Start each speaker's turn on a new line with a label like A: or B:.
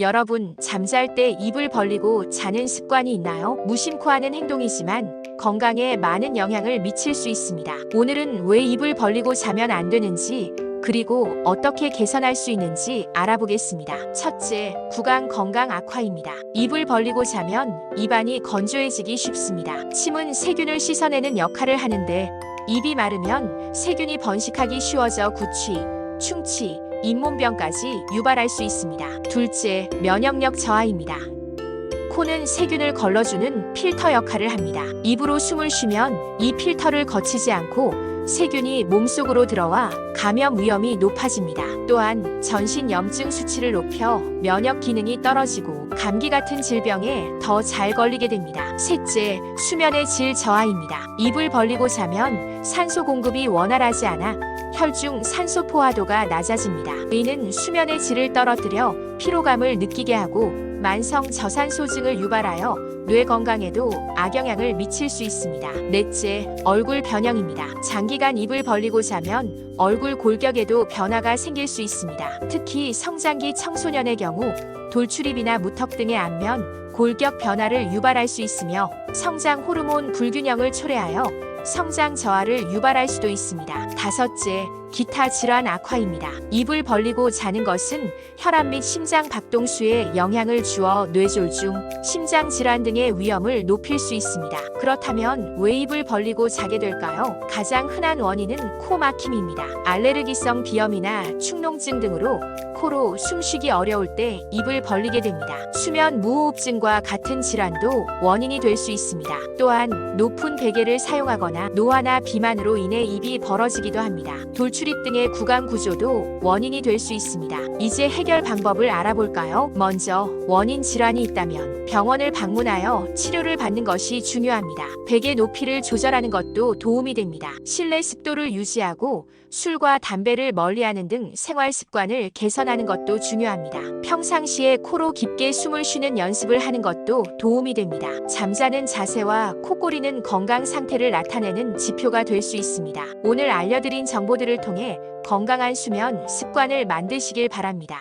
A: 여러분, 잠잘 때 입을 벌리고 자는 습관이 있나요? 무심코 하는 행동이지만 건강에 많은 영향을 미칠 수 있습니다. 오늘은 왜 입을 벌리고 자면 안 되는지, 그리고 어떻게 개선할 수 있는지 알아보겠습니다. 첫째, 구강 건강 악화입니다. 입을 벌리고 자면 입안이 건조해지기 쉽습니다. 침은 세균을 씻어내는 역할을 하는데 입이 마르면 세균이 번식하기 쉬워져 구취, 충치, 잇몸병까지 유발할 수 있습니다. 둘째, 면역력 저하입니다. 코는 세균을 걸러주는 필터 역할을 합니다. 입으로 숨을 쉬면 이 필터를 거치지 않고 세균이 몸속으로 들어와 감염 위험이 높아집니다. 또한 전신 염증 수치를 높여 면역 기능이 떨어지고 감기 같은 질병에 더 잘 걸리게 됩니다. 셋째, 수면의 질 저하입니다. 입을 벌리고 자면 산소 공급이 원활하지 않아 혈중 산소 포화도가 낮아집니다. 이는 수면의 질을 떨어뜨려 피로감을 느끼게 하고 만성 저산소증을 유발하여 뇌 건강에도 악영향을 미칠 수 있습니다. 넷째, 얼굴 변형입니다. 장기간 입을 벌리고 자면 얼굴 골격에도 변화가 생길 수 있습니다. 특히 성장기 청소년의 경우 돌출입이나 무턱 등의 안면, 골격 변화를 유발할 수 있으며 성장 호르몬 불균형을 초래하여 성장 저하를 유발할 수도 있습니다. 다섯째, 기타 질환 악화입니다. 입을 벌리고 자는 것은 혈압 및 심장 박동수에 영향을 주어 뇌졸중, 심장 질환 등의 위험을 높일 수 있습니다. 그렇다면 왜 입을 벌리고 자게 될까요? 가장 흔한 원인은 코 막힘입니다. 알레르기성 비염이나 축농증 등으로 코로 숨쉬기 어려울 때 입을 벌리게 됩니다. 수면 무호흡증과 같은 질환도 원인이 될 수 있습니다. 또한 높은 베개를 사용하거나 노화나 비만으로 인해 입이 벌어지기도 합니다. 돌출 입 등의 구강 구조도 원인이 될 수 있습니다. 이제 해결 방법을 알아볼까요? 먼저 원인 질환이 있다면 병원을 방문하여 치료를 받는 것이 중요합니다. 베개 높이를 조절하는 것도 도움이 됩니다. 실내 습도를 유지하고 술과 담배를 멀리하는 등 생활 습관을 개선하는 것도 중요합니다. 평상시에 코로 깊게 숨을 쉬는 연습을 하는 것도 도움이 됩니다. 잠자는 자세와 코골이는 건강 상태를 나타내는 지표가 될 수 있습니다. 오늘 알려드린 정보들을 통해 건강한 수면 습관을 만드시길 바랍니다.